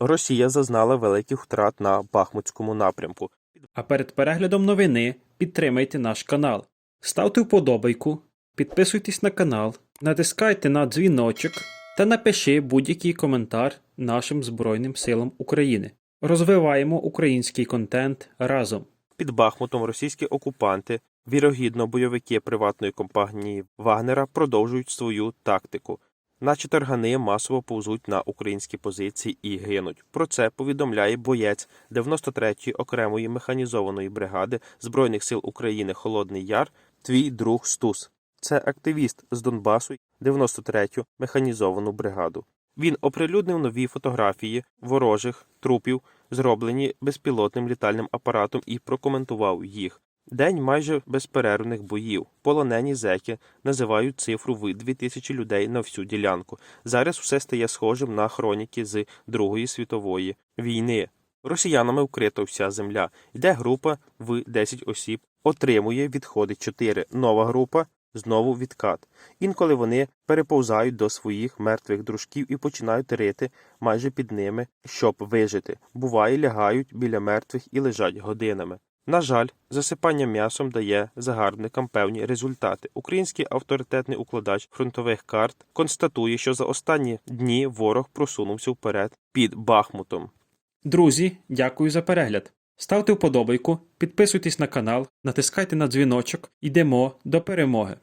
Росія зазнала великих втрат на Бахмутському напрямку. А перед переглядом новини підтримайте наш канал. Ставте вподобайку, підписуйтесь на канал, натискайте на дзвіночок та напиши будь-який коментар нашим Збройним силам України. Розвиваємо український контент разом. Під Бахмутом російські окупанти, вірогідно бойовики приватної компанії Вагнера, продовжують свою тактику. Наші таргани масово повзуть на українські позиції і гинуть. Про це повідомляє боєць 93-ї окремої механізованої бригади Збройних сил України Холодний Яр, твій друг Стус. Це активіст з Донбасу 93-ю механізовану бригаду. Він оприлюднив нові фотографії ворожих трупів, зроблені безпілотним літальним апаратом, і прокоментував їх. День майже безперервних боїв. Полонені зеки називають цифру в 2000 людей на всю ділянку. Зараз все стає схожим на хроніки з Другої світової війни. Росіянами вкрита вся земля. Йде група в 10 осіб, отримує, відходить 4. Нова група знову відкат. Інколи вони переповзають до своїх мертвих дружків і починають рити майже під ними, щоб вижити. Буває, лягають біля мертвих і лежать годинами. На жаль, засипання м'ясом дає загарбникам певні результати. Український авторитетний укладач фронтових карт констатує, що за останні дні ворог просунувся вперед під Бахмутом. Друзі, дякую за перегляд. Ставте вподобайку, підписуйтесь на канал, натискайте на дзвіночок. Йдемо до перемоги.